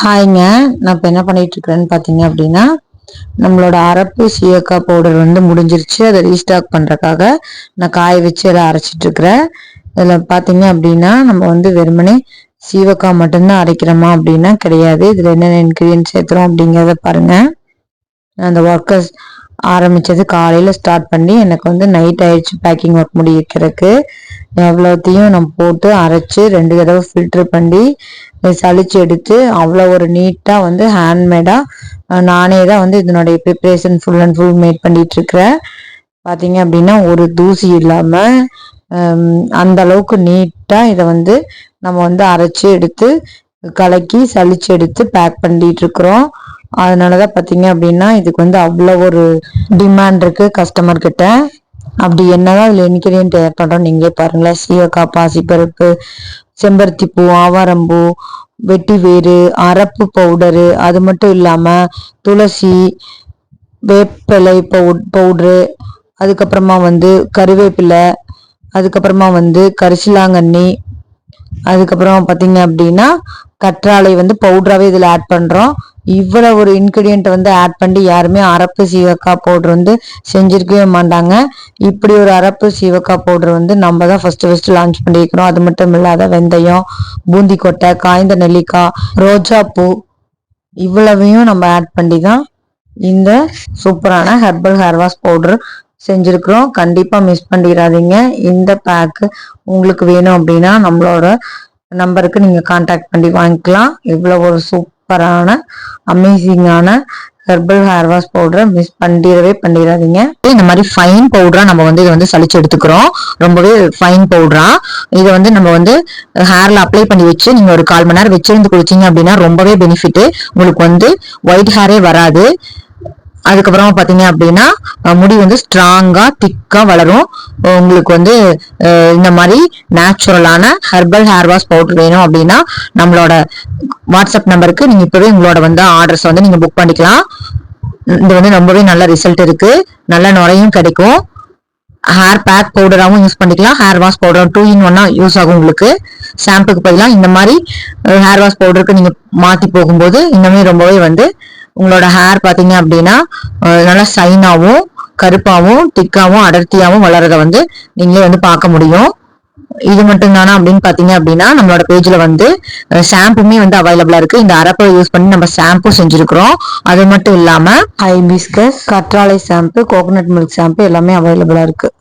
ஹாய்ங்க. நான் இப்போ என்ன பண்ணிட்டு இருக்கிறேன்னு பார்த்தீங்க அப்படின்னா நம்மளோட அரப்பு சீயக்காய் பவுடர் வந்து முடிஞ்சிருச்சு. அதை ரீஸ்டாக் பண்ணுறக்காக நான் காய வச்சு அதை அரைச்சிட்டு இருக்கிறேன் இதில் பார்த்தீங்க அப்படின்னா நம்ம வந்து வெறுமனே சீவக்காய் மட்டும்தான் அரைக்கிறோமா அப்படின்னா கிடையாது. இதில் என்னென்ன இன்க்ரீடியன்ட் சேர்த்துறோம் அப்படிங்கிறத பாருங்க. அந்த ஒர்க்கர்ஸ் ஆரம்பித்தது காலையில் ஸ்டார்ட் பண்ணி எனக்கு வந்து நைட் ஆயிடுச்சு பேக்கிங் ஒர்க் முடிக்கிறதுக்கு. எவ்வளோத்தையும் நம்ம போட்டு அரைச்சி ரெண்டு தடவை ஃபில்ட்ரு பண்ணி சளிச்சு எடுத்து அவ்வளோ ஒரு நீட்டாக வந்து ஹேண்ட்மேடாக நானே தான் வந்து இதனுடைய preparation full and full made பண்ணிகிட்ருக்கிறேன் பார்த்தீங்க அப்படின்னா ஒரு தூசி இல்லாமல் அந்த அளவுக்கு நீட்டாக இதை வந்து நம்ம வந்து அரைச்சி எடுத்து கலக்கி சளிச்சு எடுத்து பேக் பண்ணிட்டு இருக்கிறோம் அதனால தான் பார்த்தீங்க அப்படின்னா இதுக்கு வந்து அவ்வளோ ஒரு டிமாண்ட் இருக்குது கஸ்டமர்கிட்ட அப்படி என்னதான் அதில் இன்கிரியன்ட் ஆட் பண்ணுறோம் நீங்களே பாருங்களேன். சீவக்காய் பாசிப்பருப்பு செம்பருத்தி பூ ஆவாரம்பூ வெட்டி வேறு அரப்பு பவுடரு அது மட்டும் இல்லாமல் துளசி வேப்பிலை பவு பவுட்ரு அதுக்கப்புறமா வந்து கருவேப்பிலை அதுக்கப்புறமா வந்து கரிசிலாங்கண்ணி அதுக்கப்புறம் பார்த்தீங்க அப்படின்னா கற்றாழை வந்து பவுடராகவே இதில் ஆட் பண்ணுறோம் இவ்வளோ ஒரு இன்க்ரீடியண்ட்டை வந்து ஆட் பண்ணி யாருமே அரப்பு சீவக்காய் பவுடர் வந்து செஞ்சிருக்கவே மாட்டாங்க. இப்படி ஒரு அரப்பு சீவக்காய் பவுட்ரு வந்து நம்ம தான் ஃபஸ்ட்டு ஃபஸ்ட்டு லான்ச் பண்ணியிருக்கிறோம் அது மட்டும் இல்லாத வெந்தயம் பூந்தி கொட்டை காய்ந்த நெல்லிக்காய் ரோஜாப்பூ இவ்வளவையும் நம்ம ஆட் பண்ணி தான் இந்த சூப்பரான ஹெர்பல் ஹேர் வாஷ் பவுடர் செஞ்சுருக்குறோம். கண்டிப்பாக மிஸ் பண்ணிடாதீங்க. இந்த பேக்கு உங்களுக்கு வேணும் அப்படின்னா நம்மளோட நம்பருக்கு நீங்கள் காண்டாக்ட் பண்ணி வாங்கிக்கலாம். இவ்வளோ ஒரு சூப்பரான அமேசிங்கான ஹெர்பல் ஹேர் வாஷ் பவுடரை மிஸ் பண்ணிடவே பண்ணிடாதீங்க. இந்த மாதிரி ஃபைன் பவுடரா நம்ம வந்து இதை வந்து சளிச்சு எடுத்துக்கிறோம். ரொம்பவே ஃபைன் பவுடரா இதை வந்து நம்ம வந்து ஹேர்ல அப்ளை பண்ணி வச்சு நீங்க ஒரு கால் மணி நேரம் வச்சிருந்து குளிச்சீங்க அப்படின்னா ரொம்பவே பெனிஃபிட் உங்களுக்கு வந்து ஒயிட் ஹேரே வராது. அதுக்கப்புறமா பார்த்தீங்க அப்படின்னா முடி வந்து ஸ்ட்ராங்காக திக்காக வளரும். உங்களுக்கு வந்து இந்த மாதிரி நேச்சுரலான ஹெர்பல் ஹேர் வாஷ் பவுடர் வேணும் அப்படின்னா நம்மளோட வாட்ஸ்அப் நம்பருக்கு நீங்கள் இப்போவே உங்களோட வந்து ஆர்டர்ஸ் வந்து நீங்கள் புக் பண்ணிக்கலாம். இது வந்து ரொம்பவே நல்ல ரிசல்ட் இருக்குது நல்ல நுரையும் கிடைக்கும். ஹேர் பேக் பவுடராகவும் யூஸ் பண்ணிக்கலாம். Hair wash powder two in ஒன்னா யூஸ் ஆகும் உங்களுக்கு. ஷாம்புக்கு பதிலாக இந்த மாதிரி ஹேர் வாஷ் பவுடருக்கு நீங்கள் மாற்றி போகும்போது இன்னுமே ரொம்பவே வந்து உங்களோட ஹேர் பார்த்தீங்க அப்படின்னா நல்லா சைனாகவும் கருப்பாகவும் திக்காகவும் அடர்த்தியாகவும் வளர்கிறத வந்து நீங்களே வந்து பார்க்க முடியும். இது மட்டும் தானா அப்படின்னு பாத்தீங்க அப்படின்னா நம்மளோட பேஜ்ல வந்து ஷாம்புமே வந்து அவைலபிளா இருக்கு. இந்த அரப்பை யூஸ் பண்ணி நம்ம ஷாம்பு செஞ்சிருக்கிறோம். அது மட்டும் இல்லாம ஹைபிஸ்கஸ் கற்றாழை ஷாம்பு கோகோனட் மில்க் ஷாம்பு எல்லாமே அவைலபிளா இருக்கு.